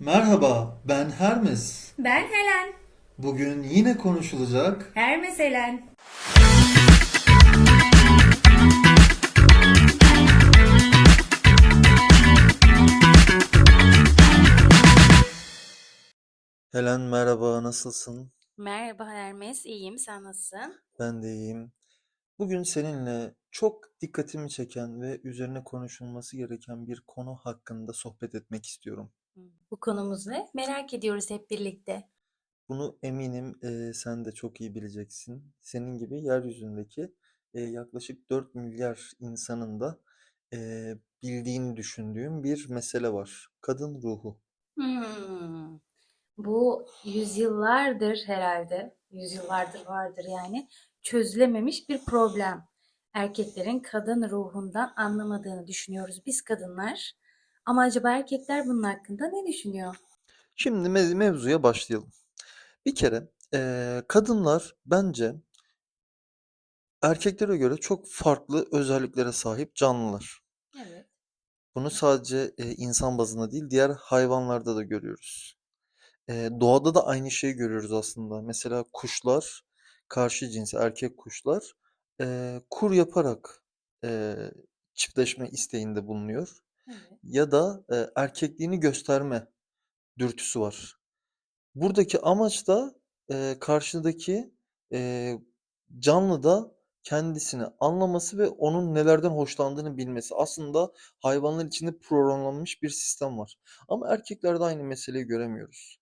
Merhaba, ben Hermes. Ben Helen. Bugün yine konuşulacak Hermes Helen. Helen merhaba, nasılsın? Merhaba Hermes, iyiyim. Sen nasılsın? Ben de iyiyim. Bugün seninle çok dikkatimi çeken ve üzerine konuşulması gereken bir konu hakkında sohbet etmek istiyorum. Bu konumuz ne? Merak ediyoruz hep birlikte. Bunu eminim eee, sen de çok iyi bileceksin. Senin gibi yeryüzündeki eee, yaklaşık 4 milyar insanın da eee, bildiğini düşündüğüm bir mesele var. Kadın ruhu. Hmm. Bu yüzyıllardır herhalde, yüzyıllardır vardır yani, çözülememiş bir problem. Erkeklerin kadın ruhundan anlamadığını düşünüyoruz biz kadınlar. Ama acaba erkekler bunun hakkında ne düşünüyor? Şimdi mev- mevzuya başlayalım. Bir kere eee, kadınlar bence erkeklere göre çok farklı özelliklere sahip canlılar. Evet. Bunu sadece eee, insan bazında değil, diğer hayvanlarda da görüyoruz. Eee, doğada da aynı şeyi görüyoruz aslında. Mesela kuşlar, karşı cins erkek kuşlar eee, kur yaparak eee, çiftleşme isteğinde bulunuyor. Ya da eee, erkekliğini gösterme dürtüsü var. Buradaki amaç da eee, karşıdaki eee canlı da kendisini anlaması ve onun nelerden hoşlandığını bilmesi. Aslında hayvanlar içinde programlanmış bir sistem var. Ama erkeklerde aynı meseleyi göremiyoruz.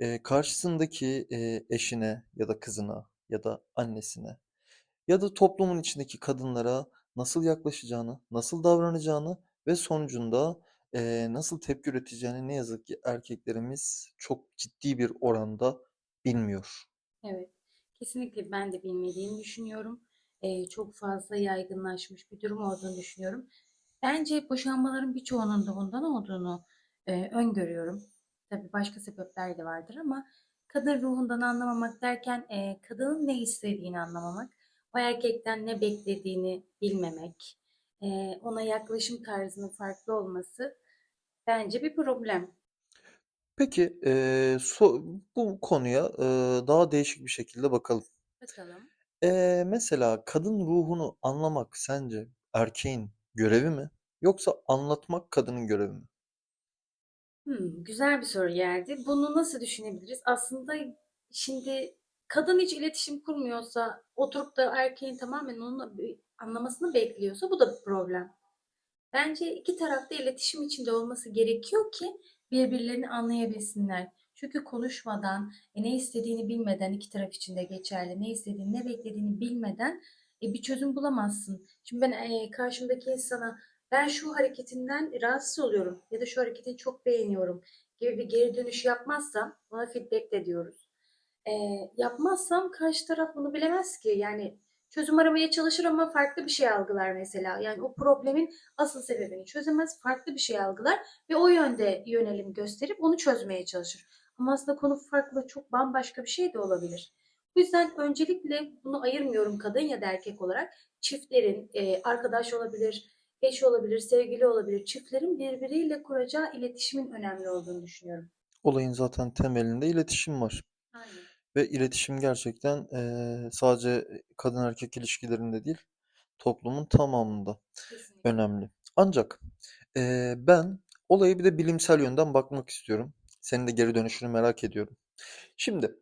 Eee, karşısındaki eee, eşine ya da kızına ya da annesine ya da toplumun içindeki kadınlara nasıl yaklaşacağını, nasıl davranacağını ve sonucunda eee, nasıl tepki üreteceğini ne yazık ki erkeklerimiz çok ciddi bir oranda bilmiyor. Evet, kesinlikle ben de bilmediğini düşünüyorum. Ee, çok fazla yaygınlaşmış bir durum olduğunu düşünüyorum. Bence boşanmaların birçoğunun da bundan olduğunu e, öngörüyorum. Tabii başka sebepler de vardır ama kadın ruhundan anlamamak derken e, kadının ne istediğini anlamamak, o erkekten ne beklediğini bilmemek, e, ona yaklaşım tarzının farklı olması bence bir problem. Peki eee, so- bu konuya eee, daha değişik bir şekilde bakalım. Bakalım. Eee, mesela kadın ruhunu anlamak sence erkeğin görevi mi? Yoksa anlatmak kadının görevi mi? Hmm, güzel bir soru geldi. Bunu nasıl düşünebiliriz? Aslında şimdi kadın hiç iletişim kurmuyorsa, oturup da erkeğin tamamen onu bir anlamasını bekliyorsa bu da bir problem. Bence iki tarafta iletişim içinde olması gerekiyor ki birbirlerini anlayabilsinler. Çünkü konuşmadan, e, ne istediğini bilmeden iki taraf için de geçerli. Ne istediğini, ne beklediğini bilmeden e, bir çözüm bulamazsın. Şimdi ben e, karşımdaki insana ben şu hareketinden rahatsız oluyorum ya da şu hareketini çok beğeniyorum gibi bir geri dönüş yapmazsam ona feedback de diyoruz. E, yapmazsam karşı taraf bunu bilemez ki. Yani çözüm aramaya çalışır ama farklı bir şey algılar mesela. Yani o problemin asıl sebebini çözemez, farklı bir şey algılar ve o yönde yönelim gösterip onu çözmeye çalışır. Ama aslında konu farklı, çok bambaşka bir şey de olabilir. Bu yüzden öncelikle bunu ayırmıyorum kadın ya da erkek olarak. Çiftlerin, e, arkadaş olabilir, eş olabilir, sevgili olabilir. Çiftlerin birbiriyle kuracağı iletişimin önemli olduğunu düşünüyorum. Olayın zaten temelinde iletişim var. Aynen. Ve iletişim gerçekten eee, sadece kadın erkek ilişkilerinde değil, toplumun tamamında Kesinlikle. önemli. Ancak eee, ben olaya bir de bilimsel yönden bakmak istiyorum. Senin de geri dönüşünü merak ediyorum. Şimdi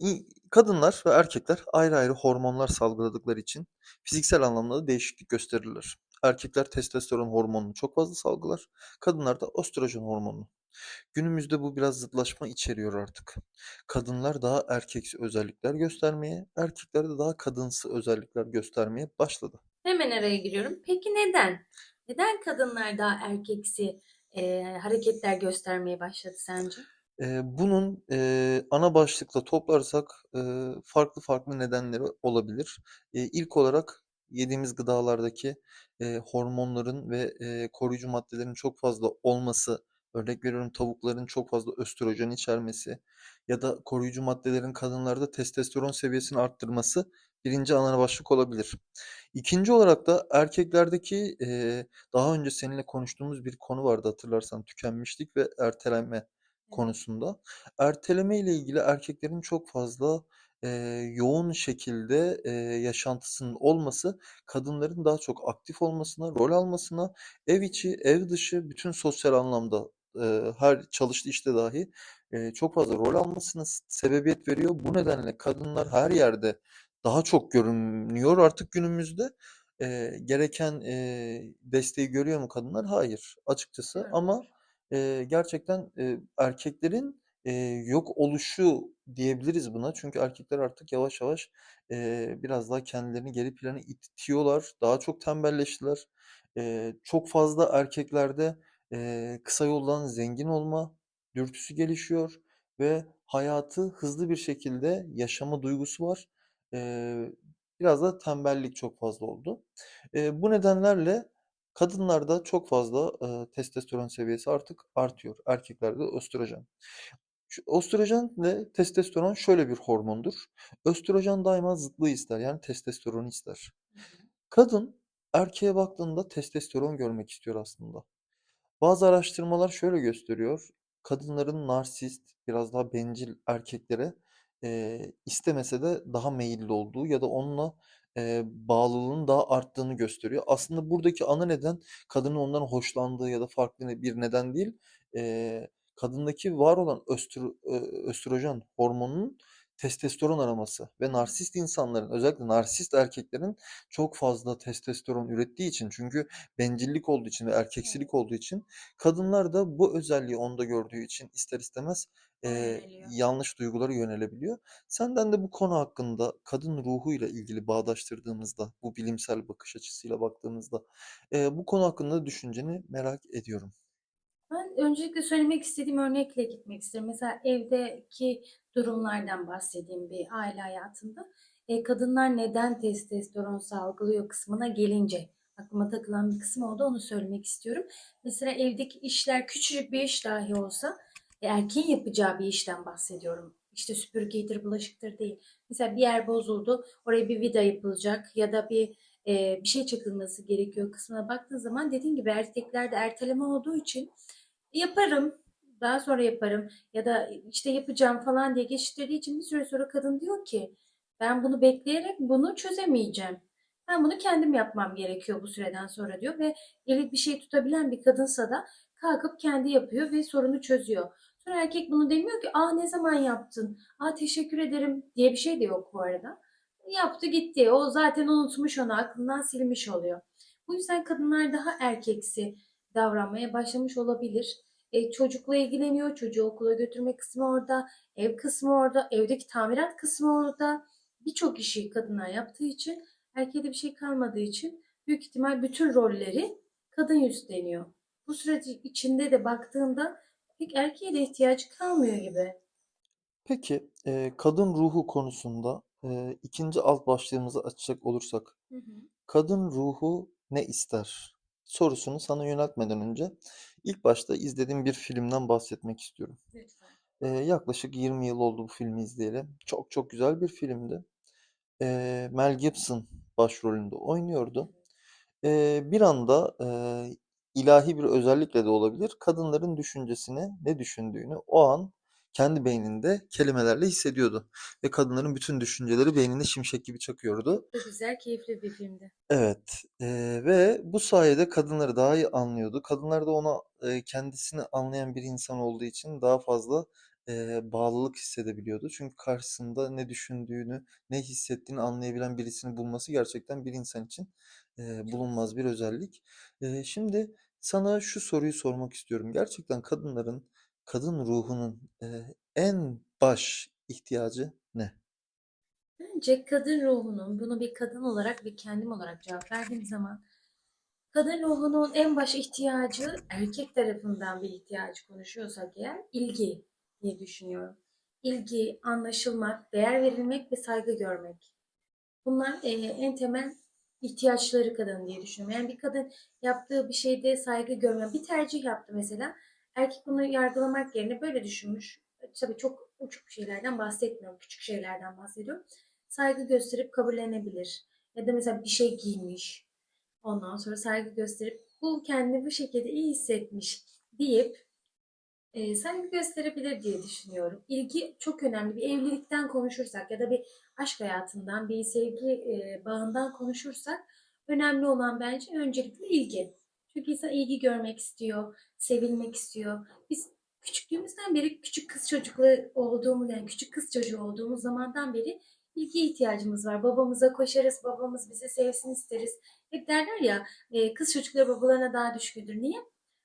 i- kadınlar ve erkekler ayrı ayrı hormonlar salgıladıkları için fiziksel anlamda da değişiklik gösterirler. Erkekler testosteron hormonunu çok fazla salgılar, kadınlar da östrojen hormonunu. Günümüzde bu biraz zıtlaşma içeriyor artık. Kadınlar daha erkeksi özellikler göstermeye, erkekler de daha kadınsı özellikler göstermeye başladı. Hemen araya giriyorum. Peki neden? Neden kadınlar daha erkeksi e, hareketler göstermeye başladı sence? Eee, bunun eee, ana başlıkla toplarsak eee, farklı farklı nedenleri olabilir. Eee, ilk olarak yediğimiz gıdalardaki eee, hormonların ve eee, koruyucu maddelerin çok fazla olması, örnek veriyorum tavukların çok fazla östrojen içermesi ya da koruyucu maddelerin kadınlarda testosteron seviyesini arttırması birinci ana başlık olabilir. İkinci olarak da erkeklerdeki eee, daha önce seninle konuştuğumuz bir konu vardı hatırlarsan tükenmişlik ve erteleme konusunda. Erteleme ile ilgili erkeklerin çok fazla eee, yoğun şekilde eee, yaşantısının olması, kadınların daha çok aktif olmasına, rol almasına, ev içi, ev dışı bütün sosyal anlamda eee, her çalıştığı işte dahi eee, çok fazla rol almasına sebebiyet veriyor. Bu nedenle kadınlar her yerde daha çok görünüyor artık günümüzde. Eee, gereken eee, desteği görüyor mu kadınlar? Hayır, açıkçası. Ama Görmüyor. eee, gerçekten eee, erkeklerin eee, yok oluşu diyebiliriz buna. Çünkü erkekler artık yavaş yavaş eee, biraz daha kendilerini geri plana itiyorlar. Daha çok tembelleştiler. Eee, çok fazla erkeklerde eee, kısa yoldan zengin olma dürtüsü gelişiyor ve hayatı hızlı bir şekilde yaşama duygusu var. Eee, biraz da tembellik çok fazla oldu. Eee, bu nedenlerle kadınlarda çok fazla eee, testosteron seviyesi artık artıyor. Erkeklerde östrojen. Östrojen ile testosteron şöyle bir hormondur. Östrojen daima zıtlığı ister. Yani testosteronu ister. Kadın erkeğe baktığında testosteron görmek istiyor aslında. Bazı araştırmalar şöyle gösteriyor. Kadınların narsist, biraz daha bencil erkeklere eee, istemese de daha meyilli olduğu ya da onunla eee, bağlılığın daha arttığını gösteriyor. Aslında buradaki ana neden kadının ondan hoşlandığı ya da farklı bir neden değil. eee, kadındaki var olan östro, ö- östrojen hormonunun testosteron araması ve narsist insanların özellikle narsist erkeklerin çok fazla testosteron ürettiği için çünkü bencillik olduğu için ve erkeksilik olduğu için kadınlar da bu özelliği onda gördüğü için ister istemez yöneliyor. yanlış duygulara yönelebiliyor. Senden de bu konu hakkında kadın ruhuyla ilgili bağdaştırdığımızda, bu bilimsel bakış açısıyla baktığımızda eee, bu konu hakkında düşünceni merak ediyorum. Ben öncelikle söylemek istediğim örnekle gitmek isterim. Mesela evdeki durumlardan bahsedeyim bir aile hayatında. E, kadınlar neden testosteron salgılıyor kısmına gelince aklıma takılan bir kısım oldu onu söylemek istiyorum. Mesela evdeki işler küçücük bir iş dahi olsa e, erkeğin yapacağı bir işten bahsediyorum. İşte süpürgedir, bulaşıktır değil. Mesela bir yer bozuldu, oraya bir vida yapılacak ya da bir e, bir şey çakılması gerekiyor kısmına baktığın zaman dediğin gibi erkeklerde erteleme olduğu için Yaparım. Daha sonra yaparım. Ya da işte yapacağım falan diye geçiştirdiği için bir süre sonra kadın diyor ki ben bunu bekleyerek bunu çözemeyeceğim. Ben bunu kendim yapmam gerekiyor bu süreden sonra diyor ve eli bir şey tutabilen bir kadınsa da kalkıp kendi yapıyor ve sorunu çözüyor. Sonra erkek bunu demiyor ki aa ne zaman yaptın? Aa teşekkür ederim diye bir şey de yok bu arada. Yaptı gitti. O zaten unutmuş onu aklından silmiş oluyor. Bu yüzden kadınlar daha erkeksi davranmaya başlamış olabilir. E, çocukla ilgileniyor, çocuğu okula götürme kısmı orada, ev kısmı orada, evdeki tamirat kısmı orada. Birçok işi kadınlar yaptığı için, erkeğe de bir şey kalmadığı için büyük ihtimal bütün rolleri kadın üstleniyor. Bu süreç içinde de baktığında pek erkeğe de ihtiyacı kalmıyor gibi. Peki eee, kadın ruhu konusunda eee, ikinci alt başlığımızı açacak olursak Hı hı. kadın ruhu ne ister sorusunu sana yöneltmeden önce ilk başta izlediğim bir filmden bahsetmek istiyorum. Lütfen. Eee, yaklaşık 20 yıl oldu bu filmi izleyeli. Çok çok güzel bir filmdi. Eee, Mel Gibson başrolünde oynuyordu. Eee, bir anda eee, ilahi bir özellikle de olabilir. Kadınların düşüncesini, ne düşündüğünü o an kendi beyninde kelimelerle hissediyordu. Ve kadınların bütün düşünceleri beyninde şimşek gibi çakıyordu. Çok güzel, keyifli bir filmdi. Evet, eee, ve bu sayede kadınları daha iyi anlıyordu. Kadınlar da ona eee, kendisini anlayan bir insan olduğu için daha fazla eee, bağlılık hissedebiliyordu. Çünkü karşısında ne düşündüğünü, ne hissettiğini anlayabilen birisini bulması gerçekten bir insan için Çok bulunmaz bir özellik. Eee, şimdi sana şu soruyu sormak istiyorum. Gerçekten kadınların, kadın ruhunun eee, en baş ihtiyacı ne? Bence kadın ruhunun, bunu bir kadın olarak ve kendim olarak cevap verdiğim zaman Kadın ruhunun en baş ihtiyacı erkek tarafından bir ihtiyacı konuşuyorsak eğer ilgi diye düşünüyorum. İlgi, anlaşılmak, değer verilmek ve saygı görmek. Bunlar e, en temel ihtiyaçları kadın diye düşünüyorum. Yani bir kadın yaptığı bir şeyde saygı görmeyen bir tercih yaptı mesela. Erkek bunu yargılamak yerine böyle düşünmüş. Tabii çok uçuk şeylerden bahsetmiyorum. Küçük şeylerden bahsediyorum. Saygı gösterip kabullenebilir. Ya da mesela bir şey giymiş. Ondan sonra saygı gösterip bu kendini bu şekilde iyi hissetmiş deyip Eee, saygı gösterebilir diye düşünüyorum. İlgi çok önemli. Bir evlilikten konuşursak ya da bir aşk hayatından, bir sevgi eee, bağından konuşursak önemli olan bence öncelikle ilgi. Çünkü insan ilgi görmek istiyor, sevilmek istiyor. Biz küçüklüğümüzden beri küçük kız çocukları olduğumuz, yani küçük kız çocuğu olduğumuz zamandan beri ilgiye ihtiyacımız var. Babamıza koşarız, babamız bizi sevsin isteriz. Hep derler ya, eee, kız çocukları babalarına daha düşkündür. Niye?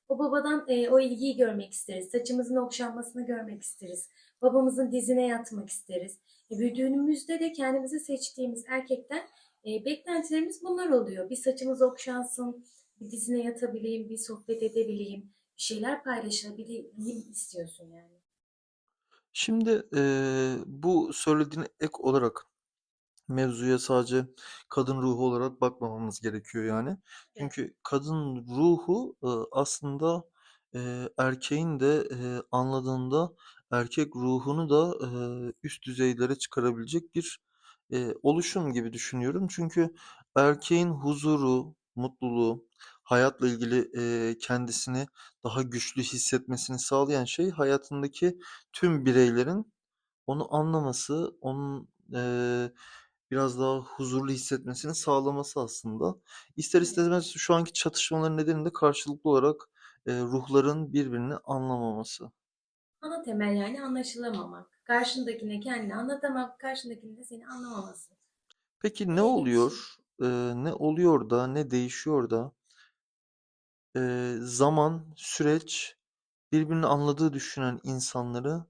O babadan e, o ilgiyi görmek isteriz. Saçımızın okşanmasını görmek isteriz. Babamızın dizine yatmak isteriz. E, büyüdüğümüzde de kendimizi seçtiğimiz erkekten e, beklentilerimiz bunlar oluyor. Bir saçımız okşansın, bir dizine yatabileyim, bir sohbet edebileyim, bir şeyler paylaşabileyim istiyorsun yani. Şimdi eee, bu söylediğine ek olarak mevzuya sadece kadın ruhu olarak bakmamamız gerekiyor yani. Çünkü kadın ruhu e, aslında e, erkeğin de e, anladığında erkek ruhunu da e, üst düzeylere çıkarabilecek bir e, oluşum gibi düşünüyorum. Çünkü erkeğin huzuru, mutluluğu, hayatla ilgili e, kendisini daha güçlü hissetmesini sağlayan şey hayatındaki tüm bireylerin onu anlaması, onun eee, biraz daha huzurlu hissetmesini sağlaması aslında. İster istemez şu anki çatışmaların nedeni de karşılıklı olarak eee, ruhların birbirini anlamaması. Ana temel yani anlaşılamamak. Karşındakine kendini anlatamak, karşındakinin de seni anlamaması. Peki ne oluyor? Eee, ne oluyor da, ne değişiyor da eee, zaman, süreç birbirini anladığı düşünen insanları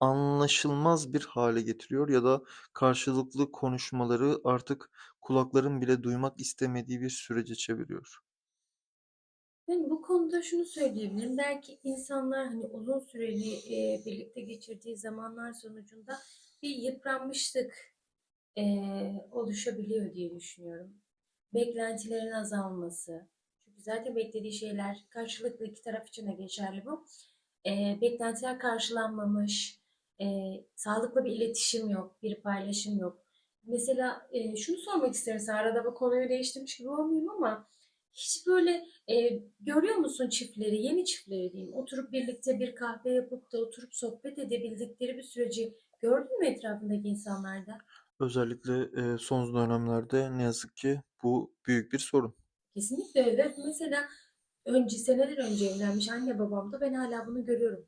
anlaşılmaz bir hale getiriyor ya da karşılıklı konuşmaları artık kulakların bile duymak istemediği bir sürece çeviriyor. Yani bu konuda şunu söyleyebilirim. Belki insanlar hani uzun süreli e, birlikte geçirdiği zamanlar sonucunda bir yıpranmışlık e, oluşabiliyor diye düşünüyorum. Beklentilerin azalması. Çünkü zaten beklediği şeyler karşılıklı iki taraf için de geçerli bu. E, beklentiler karşılanmamış, e, sağlıklı bir iletişim yok, bir paylaşım yok. Mesela e, şunu sormak isterim sana, arada bu konuyu değiştirmiş gibi olmayayım ama hiç böyle e, görüyor musun çiftleri, yeni çiftleri diyeyim, oturup birlikte bir kahve yapıp da oturup sohbet edebildikleri bir süreci gördün mü etrafındaki insanlarda? Özellikle e, son dönemlerde ne yazık ki bu büyük bir sorun. Kesinlikle öyle. Mesela önce seneler önce evlenmiş anne babam da ben hala bunu görüyorum.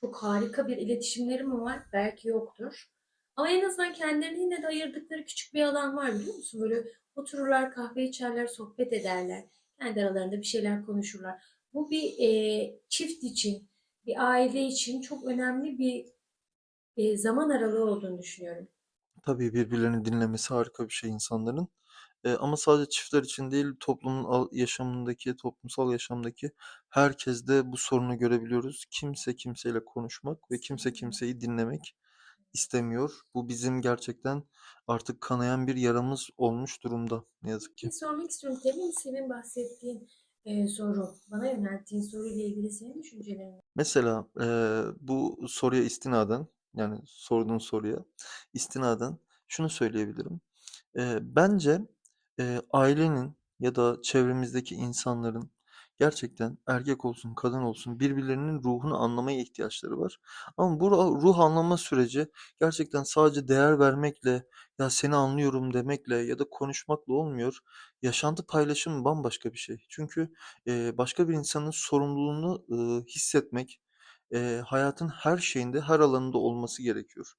Çok harika bir iletişimleri mi var? Belki yoktur. Ama en azından kendilerini yine de ayırdıkları küçük bir alan var biliyor musun? Böyle otururlar, kahve içerler, sohbet ederler. Kendi aralarında bir şeyler konuşurlar. Bu bir e, çift için, bir aile için çok önemli bir e, zaman aralığı olduğunu düşünüyorum. Tabii birbirlerini dinlemesi harika bir şey insanların. E, ama sadece çiftler için değil, toplumun al- yaşamındaki, toplumsal yaşamdaki herkes de bu sorunu görebiliyoruz. Kimse kimseyle konuşmak ve kimse kimseyi dinlemek istemiyor. Bu bizim gerçekten artık kanayan bir yaramız olmuş durumda ne yazık ki. Sormak istiyorum. Temin senin bahsettiğin e, soru, bana yönelttiğin soruyla ilgili senin düşüncelerin? Mesela eee, bu soruya istinaden yani sorduğun soruya istinaden şunu söyleyebilirim. Eee, bence eee, ailenin ya da çevremizdeki insanların gerçekten erkek olsun kadın olsun birbirlerinin ruhunu anlamaya ihtiyaçları var. Ama bu ruh anlama süreci gerçekten sadece değer vermekle ya seni anlıyorum demekle ya da konuşmakla olmuyor. Yaşantı paylaşımı bambaşka bir şey. Çünkü eee, başka bir insanın sorumluluğunu ııı, hissetmek eee, hayatın her şeyinde, her alanında olması gerekiyor.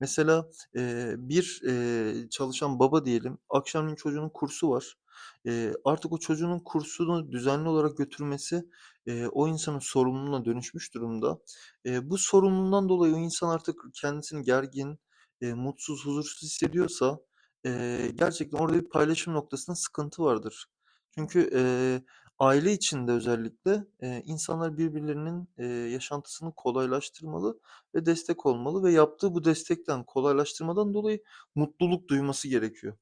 Mesela eee, bir eee, çalışan baba diyelim, akşamleyin çocuğunun kursu var. Eee, artık o çocuğunun kursunu düzenli olarak götürmesi eee, o insanın sorumluluğuna dönüşmüş durumda. Eee, bu sorumluluğundan dolayı o insan artık kendisini gergin, eee, mutsuz, huzursuz hissediyorsa eee, gerçekten orada bir paylaşım noktasında sıkıntı vardır. Çünkü eee, aile içinde özellikle eee, insanlar birbirlerinin eee, yaşantısını kolaylaştırmalı ve destek olmalı ve yaptığı bu destekten, kolaylaştırmadan dolayı mutluluk duyması gerekiyor.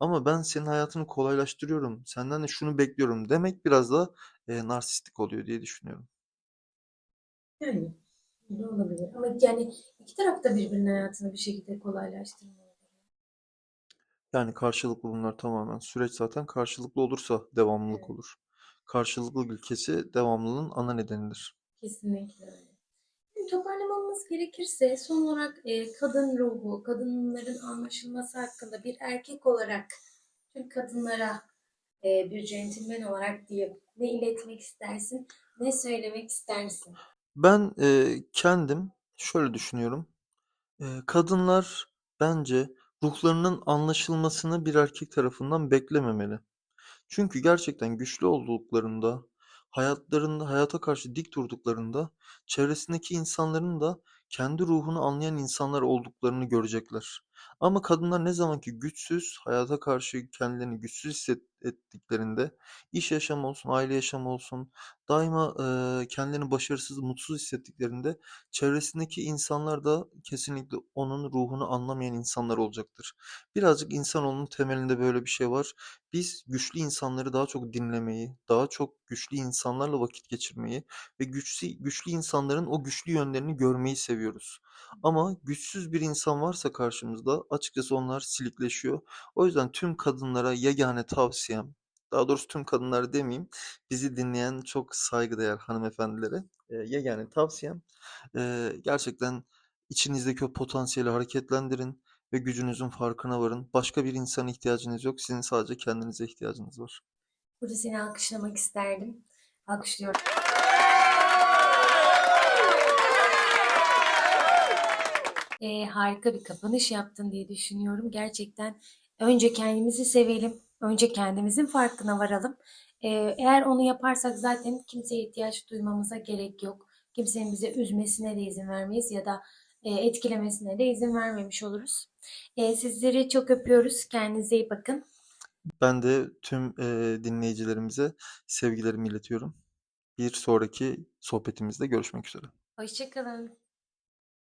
Ama ben senin hayatını kolaylaştırıyorum, senden de şunu bekliyorum demek biraz da eee, narsistik oluyor diye düşünüyorum. Yani olabilir? Ama yani iki taraf da birbirinin hayatını bir şekilde kolaylaştırmalı. Yani karşılıklı bunlar tamamen. Süreç zaten karşılıklı olursa devamlılık Evet, olur. Karşılıklı ilkesi devamlılığın ana nedenidir. kesinlikle öyle. toparlamamız gerekirse son olarak e, kadın ruhu, kadınların anlaşılması hakkında bir erkek olarak tüm kadınlara e, bir centilmen olarak diye ne iletmek istersin, ne söylemek istersin? Ben e, kendim şöyle düşünüyorum. E, kadınlar bence ruhlarının anlaşılmasını bir erkek tarafından beklememeli. Çünkü gerçekten güçlü olduklarında, hayatlarında, hayata karşı dik durduklarında, çevresindeki insanların da kendi ruhunu anlayan insanlar olduklarını görecekler. Ama kadınlar ne zaman ki güçsüz, hayata karşı kendilerini güçsüz hissettiklerinde, iş yaşamı olsun, aile yaşamı olsun, daima eee, kendilerini başarısız, mutsuz hissettiklerinde çevresindeki insanlar da kesinlikle onun ruhunu anlamayan insanlar olacaktır. Birazcık insanoğlunun temelinde böyle bir şey var. Biz güçlü insanları daha çok dinlemeyi, daha çok güçlü insanlarla vakit geçirmeyi ve güçlü, güçlü insanların o güçlü yönlerini görmeyi seviyoruz. Ama güçsüz bir insan varsa karşımızda açıkçası onlar silikleşiyor. O yüzden tüm kadınlara yegane tavsiyem, daha doğrusu tüm kadınlar demeyeyim, bizi dinleyen çok saygıdeğer hanımefendilere e, yegane tavsiyem e, gerçekten içinizdeki o potansiyeli hareketlendirin ve gücünüzün farkına varın. Başka bir insana ihtiyacınız yok. Sizin sadece kendinize ihtiyacınız var. Burada seni alkışlamak isterdim. Alkışlıyorum. Ee, harika bir kapanış yaptın diye düşünüyorum. Gerçekten önce kendimizi sevelim. Önce kendimizin farkına varalım. Ee, eğer onu yaparsak zaten kimseye ihtiyaç duymamıza gerek yok. Kimsenin bize üzmesine de izin vermeyiz ya da e, etkilemesine de izin vermemiş oluruz. Ee, sizleri çok öpüyoruz. Kendinize iyi bakın. Ben de tüm e, dinleyicilerimize sevgilerimi iletiyorum. Bir sonraki sohbetimizde görüşmek üzere. Hoşçakalın.